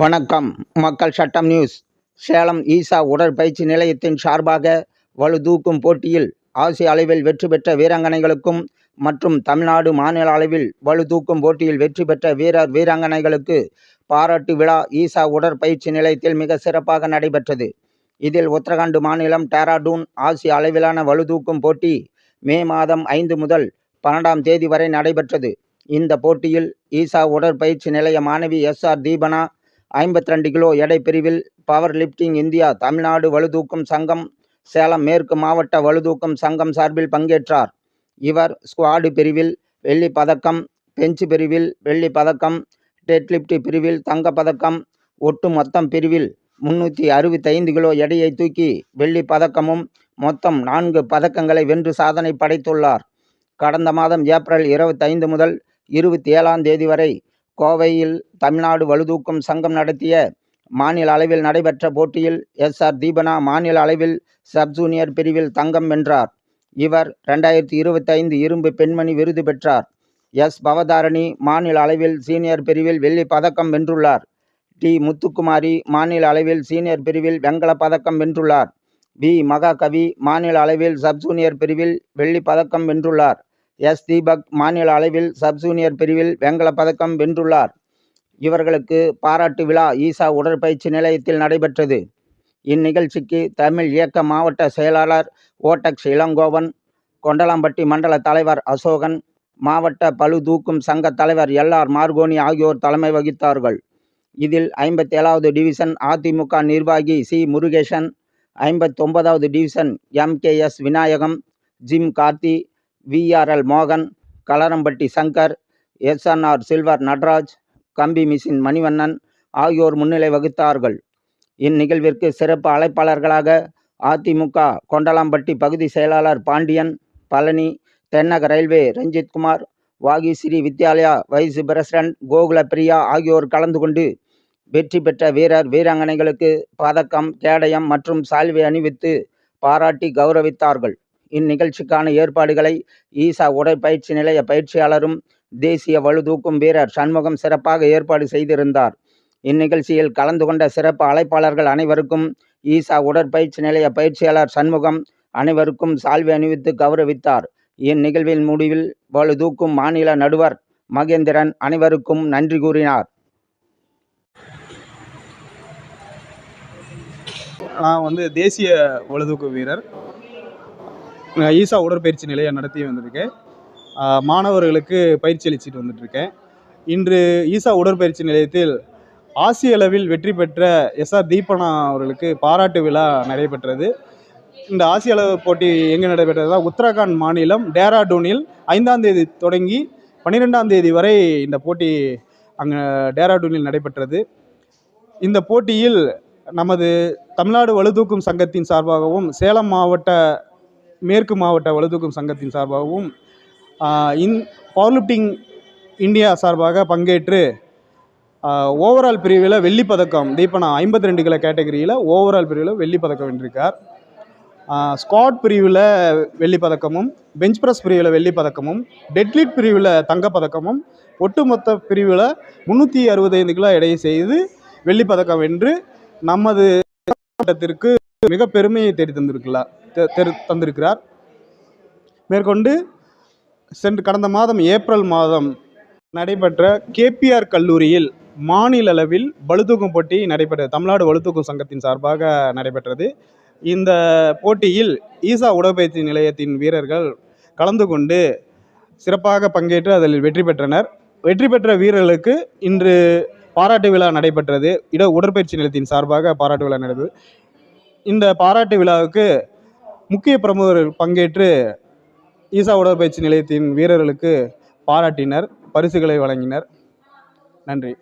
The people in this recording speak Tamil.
வணக்கம். மக்கள் சட்டம் நியூஸ். சேலம் ஈசா உடற்பயிற்சி நிலையத்தின் சார்பாக வலு தூக்கும் போட்டியில் ஆசிய அளவில் வெற்றி பெற்ற வீராங்கனைகளுக்கும் மற்றும் தமிழ்நாடு மாநில அளவில் வலு தூக்கும் போட்டியில் வெற்றி பெற்ற வீரர் வீராங்கனைகளுக்கு பாராட்டு விழா ஈசா உடற்பயிற்சி நிலையத்தில் மிக சிறப்பாக நடைபெற்றது. இதில் உத்தரகாண்ட் மாநிலம் டேராடூன் ஆசிய அளவிலான வலு தூக்கும் போட்டி மே மாதம் ஐந்து முதல் பன்னெண்டாம் தேதி வரை நடைபெற்றது. இந்த போட்டியில் ஈசா உடற்பயிற்சி நிலைய மாணவி எஸ் ஆர் தீபனா ஐம்பத்தி ரெண்டு கிலோ எடை பிரிவில் பவர் லிஃப்டிங் இந்தியா தமிழ்நாடு வலுதூக்கும் சங்கம் சேலம் மேற்கு மாவட்ட வலுதூக்கும் சங்கம் சார்பில் பங்கேற்றார். இவர் ஸ்குவாடு பிரிவில் வெள்ளி பதக்கம் பெஞ்சு பிரிவில் வெள்ளி பதக்கம் டெட்லிப்ட் பிரிவில் தங்கப் பதக்கம் ஒட்டு மொத்தம் பிரிவில் முன்னூற்றி அறுபத்தைந்து கிலோ எடையை தூக்கி வெள்ளி பதக்கமும் மொத்தம் நான்கு பதக்கங்களை வென்று சாதனை படைத்துள்ளார். கடந்த மாதம் ஏப்ரல் இருபத்தைந்து முதல் இருபத்தி ஏழாம் தேதி வரை கோவையில் தமிழ்நாடு வலுதூக்கும் சங்கம் நடத்திய மாநில அளவில் நடைபெற்ற போட்டியில் எஸ் ஆர் தீபனா மாநில அளவில் சப் ஜூனியர் பிரிவில் தங்கம் வென்றார். இவர் ரெண்டாயிரத்தி இருபத்தைந்து இரும்பு பெண்மணி விருது பெற்றார். எஸ் பவதாரணி மாநில அளவில் சீனியர் பிரிவில் வெள்ளி பதக்கம் வென்றுள்ளார். டி முத்துக்குமாரி மாநில அளவில் சீனியர் பிரிவில் வெங்கல பதக்கம் வென்றுள்ளார். வி மகாகவி மாநில அளவில் சப் ஜூனியர் பிரிவில் வெள்ளி பதக்கம் வென்றுள்ளார். எஸ். தீபக் மாநில அளவில் சப் ஜூனியர் பிரிவில் வெண்கலப் பதக்கம் வென்றுள்ளார். இவர்களுக்கு பாராட்டு விழா ஈசா உடற்பயிற்சி நிலையத்தில் நடைபெற்றது. இந்நிகழ்ச்சிக்கு தமிழ் இயக்க மாவட்ட செயலாளர் ஓட்டக்ஸ் இளங்கோவன் கொண்டலாம்பட்டி மண்டல தலைவர் அசோகன் மாவட்ட பளு தூக்கும் சங்க தலைவர் எல். ஆர். மார்கோனி ஆகியோர் தலைமை வகித்தார்கள். இதில் ஐம்பத்தேழாவது டிவிஷன் அதிமுக நிர்வாகி C. Murugesan ஐம்பத்தொன்பதாவது division MKS Vinayagam gym Karthi VRL மோகன் கலரம்பட்டி சங்கர் எஸ்என்ஆர் சில்வர் நடராஜ் கம்பி மிஷின் மணிவண்ணன் ஆகியோர் முன்னிலை வகித்தார்கள். இந்நிகழ்விற்கு சிறப்பு அழைப்பாளர்களாக அதிமுக கொண்டலாம்பட்டி பகுதி செயலாளர் பாண்டியன் பழனி தென்னக ரயில்வே ரஞ்சித்குமார் வாகி ஸ்ரீ வித்யாலயா வைஸ் பிரசிடண்ட் கோகுல பிரியா ஆகியோர் கலந்து கொண்டு வெற்றி பெற்ற வீரர் வீராங்கனைகளுக்கு பதக்கம் கேடயம் மற்றும் சால்வை அணிவித்து பாராட்டி கௌரவித்தார்கள். இந்நிகழ்ச்சிக்கான ஏற்பாடுகளை ஈசா உடற்பயிற்சி நிலைய பயிற்சியாளரும் தேசிய வலுதூக்கும் வீரர் சண்முகம் சிறப்பாக ஏற்பாடு செய்திருந்தார். இந்நிகழ்ச்சியில் கலந்து கொண்ட சிறப்பு அழைப்பாளர்கள் அனைவருக்கும் ஈசா உடற்பயிற்சி நிலைய பயிற்சியாளர் சண்முகம் அனைவருக்கும் சால்வை அணிவித்து கௌரவித்தார். இந்நிகழ்வின் முடிவில் வலுதூக்கும் மாநில நடுவர் மகேந்திரன் அனைவருக்கும் நன்றி கூறினார். நான் வந்து தேசிய வலுதூக்கு வீரர். ஈசா உடற்பயிற்சி நிலையம் நடத்தி வந்திருக்கேன் மாணவர்களுக்கு பயிற்சி அளிச்சிட்டு வந்துட்டுருக்கேன். இன்று ஈசா உடற்பயிற்சி நிலையத்தில் ஆசிய அளவில் வெற்றி பெற்ற எஸ்ஆர் தீபனா அவர்களுக்கு பாராட்டு விழா நடைபெற்றது. இந்த ஆசிய அளவு போட்டி எங்கே நடைபெற்றதா? உத்தரகாண்ட் மாநிலம் டேராடூனில் ஐந்தாம் தேதி தொடங்கி பன்னிரெண்டாம் தேதி வரை இந்த போட்டி அங்கே டேராடூனில் நடைபெற்றது. இந்த போட்டியில் நமது தமிழ்நாடு வலுதூக்கும் சங்கத்தின் சார்பாகவும் சேலம் மாவட்ட மேற்கு மாவட்ட வலுதூக்கும் சங்கத்தின் சார்பாகவும் இன் பவர்லிஃப்டிங் இந்தியா சார்பாக பங்கேற்று ஓவரால் பிரிவில் வெள்ளிப் பதக்கம் தீபனா ஐம்பத்தி ரெண்டு கிலோ கேட்டகரியில் ஓவரால் பிரிவில் வெள்ளிப்பதக்கம் வென்றிருக்கார். ஸ்காட் பிரிவில் வெள்ளிப் பதக்கமும் பெஞ்ச் ப்ரெஸ் பிரிவில் வெள்ளிப்பதக்கமும் டெட்லிட் பிரிவில் தங்கப் பதக்கமும் ஒட்டுமொத்த பிரிவில் முந்நூற்றி அறுபத்தைந்து கிலோ எடையை செய்து வெள்ளிப்பதக்கம் வென்று நமது மாவட்டத்திற்கு மிக பெருமையை தேடி தந்திருக்கிறார். தெரு- தந்திருக்கிறார். மேற்கொண்டு சென்று கடந்த மாதம் ஏப்ரல் மாதம் நடைபெற்ற கேபிஆர் கல்லூரியில் மாநில அளவில் பளுதூக்கும் போட்டி நடைபெற்றது தமிழ்நாடு வலுதூக்கும் சங்கத்தின் சார்பாக நடைபெற்றது. இந்த போட்டியில் ஈசா உடற்பயிற்சி நிலையத்தின் வீரர்கள் கலந்து கொண்டு சிறப்பாக பங்கேற்று அதில் வெற்றி பெற்றனர். வெற்றி பெற்ற வீரர்களுக்கு இன்று பாராட்டு விழா நடைபெற்றது. இட உடற்பயிற்சி நிலையத்தின் சார்பாக பாராட்டு விழா நடைபெற்றது. இந்த பாராட்டு விழாவுக்கு முக்கிய பிரமுகர்கள் பங்கேற்று ஈசா உடற்பயிற்சி நிலையத்தின் வீரர்களுக்கு பாராட்டினர் பரிசுகளை வழங்கினர். நன்றி.